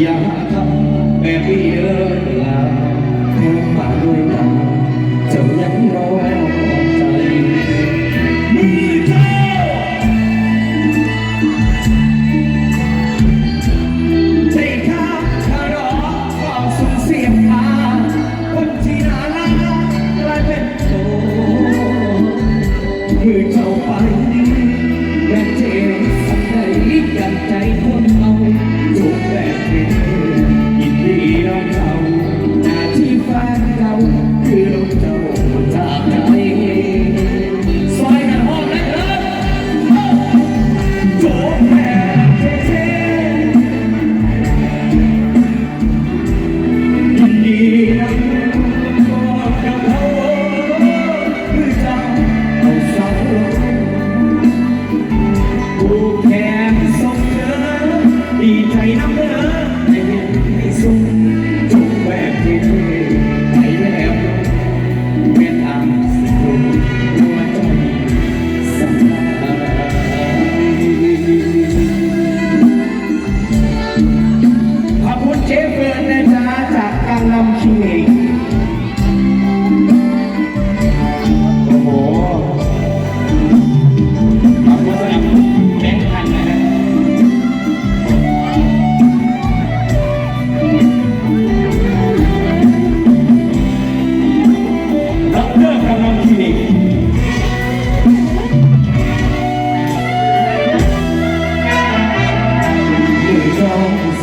อย่าทำแบบนี้เด้อลาแค่มาด้วยกันเจ้ายังรอ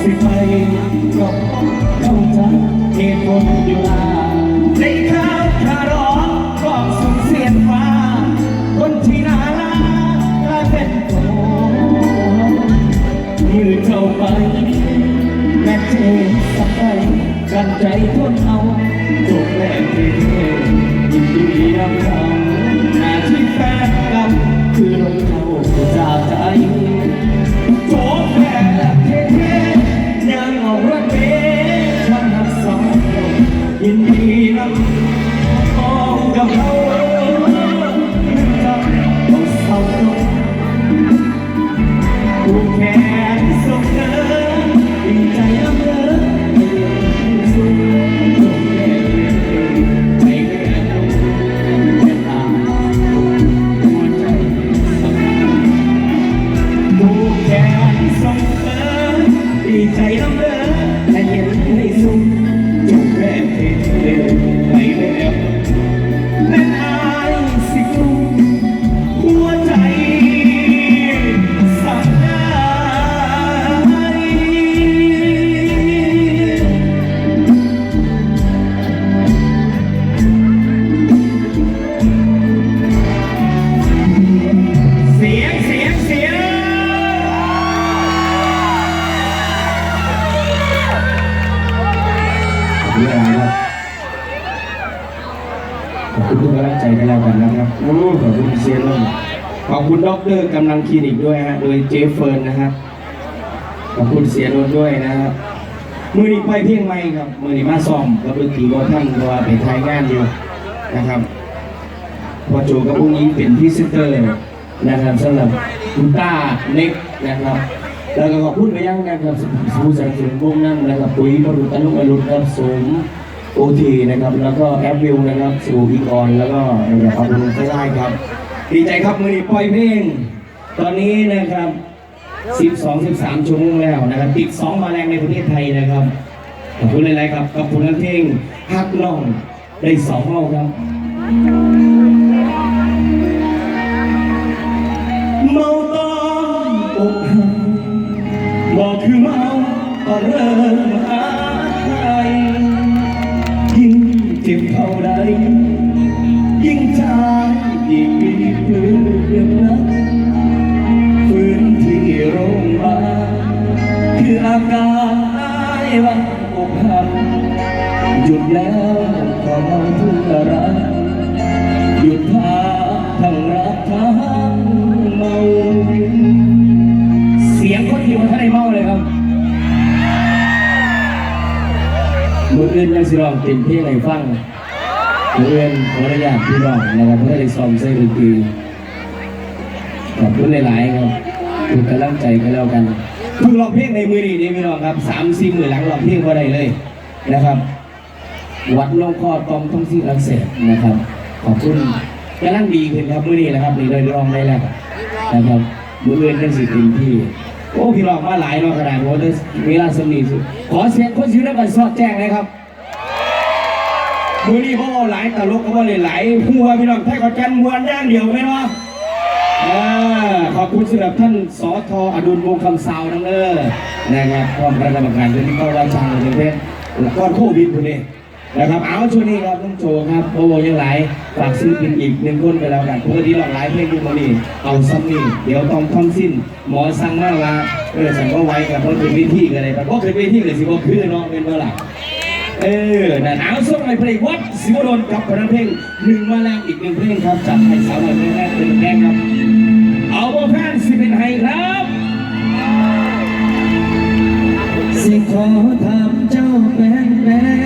สิไปก็เข้าใจเหตุผลอยู่ลาในข้าวคารอนก็สูญเสียนฟ้าคนที่น่ารักกลายเป็นโผมือเจ้าไปแม่เจ็บสักใดกันใจทนเอาจบแรกที่เธอยินดีรับเข กันแล้วกันนะครับโอ้ขอบคุณพี่เซียนเลยขอบคุณด็อกเตอร์กำลังคลินิกด้วยฮะโดยเจฟเฟิร์นนะครับขอบคุณเสียนนด้วยนะครับมือนี้ไปเพียงไม่ครับ มือนี้มาซ้อมกับดนตรีบอท่านเพราะว่าไปถ่ายงานอยู่นะครับพอโจกับพวกนี้เป็นพรีเซนเตอร์นะครับสำหรับคุณต้าเน็กนะครับ แล้วก็ขอบคุณไปยังนะครับผู้สนับสนุนวงนั่งนะครับปุ๋ยบรุษอนุอรุณครับสม โอทีนะครับ แล้วก็แอปวิวนะครับสู่อีกออนแล้วก็ขอบคุณไส้ครับ ดีใจครับมือนี้ปล่อยเพลง ตอนนี้นะครับ 12 13ชั่วโมงแล้วนะครับ ติด 2 มาแรงในประเทศไทยนะครับ ขอบคุณหลายๆครับกับผลงานเพลงฮักน้องได้สองเมาครับเมาตอนอกหักบอกคือเมาตอนเริ่ม เจ็บเท่าใดยิ่งใจอีเปลือกรักฟื้นที่โรงพยาบาคืออาการไอายวันอกหักหยุดแล้วขอเมาเพื่อรักหยุดพาทั้งรักทั้งเมาเสียงคนที่มันท่านได้เมาเลยครับมืออื่นยังสิร้องเป็นเพลงให้ฟัง มืออื่นขออนุญาตพี่น้องนะครับเพื่อได้ซ้อมใส่ดนตรีขอบคุณหลายๆครับทุกกำลังใจก็แล้วกันเพิ่งร้องเพลงในมือนี่นี่พี่น้องครับสามสี่หมือหลังร้องเพลงว่าได้เลยนะครับ วัดหลวงพ่อตอมท่องสิ่งรักเสษนะครับ ขอบคุณกำลังดีขึ้นครับมือนี้นะครับนี่เลยร้องได้แล้วนะครับมืออื่นยังสิเต็มที่โอ้พี่น้องมาหลายเนาะขนาดว่าได้เวลาสมีสุดขอเสียงคนซื้อแล้วกันสอดแจ้งเลยครับ มือนี้เพราะว่าหลายตลกก็ว่าเลยหลายหัวพี่น้องไทยขอนแก่นมวนย่างเดียวไหมเนาะขอบคุณสำหรับท่านสอทออดุลวงคำสาวนังเด้อนะครับพร้อมประกรรมการด้วยที่เข้าราชางในประเทศก่อนโควิดพอดีนะครับเอาช่วงนี้ครับน้องโจครับโอ้ยังหลายฝากซื้อเป็นอีกหนึ่งคนไปแล้วกันปกติหลากหลายเพลงอยู่มานี่เอาซ้ำนี่เดี๋ยวต้องทำสิ้น หมอสั่งมาว่าเออฉันก็ไว้กับเพราะเป็นวิธีกันเลยครับเพราะเคยวิธีเลยสิว่าคือเนาะเป็นเมื่อไหร่ เออนะหนาวส่งในเพลงวัดสิวดลกับพนันเพลงหนึ่งมาแล้วอีกหนึ่งเพลงครับจากไทยสาวน้อยเพลงแรกเป็นแรกครับ เอาโบแฟนสิเป็นไฮครับสิขอถามเจ้าแฟนแฟน